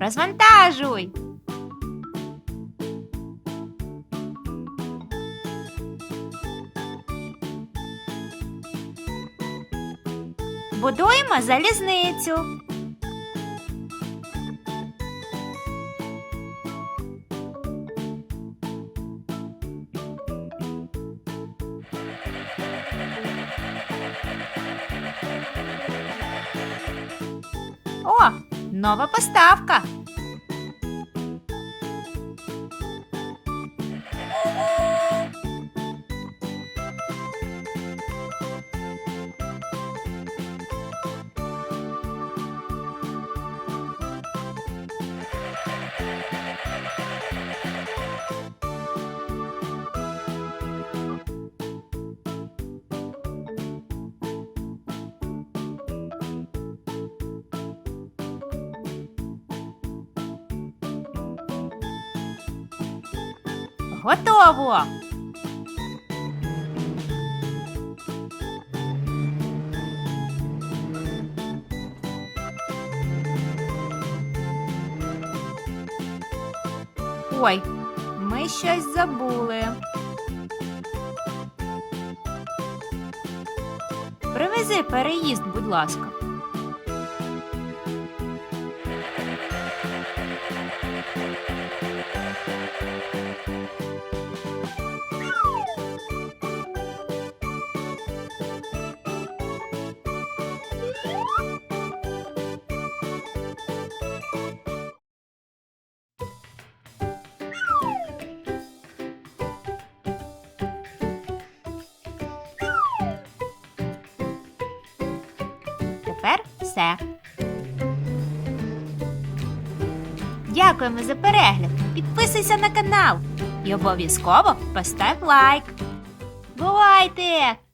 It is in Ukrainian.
Розвантажуй. Будуємо залізницю. О, нова поставка. Готово. Ой, ми щось забули. Привези переїзд, будь ласка. Тепер все. Дякуємо за перегляд. Підписуйся на канал і обов'язково постав лайк. Бувайте!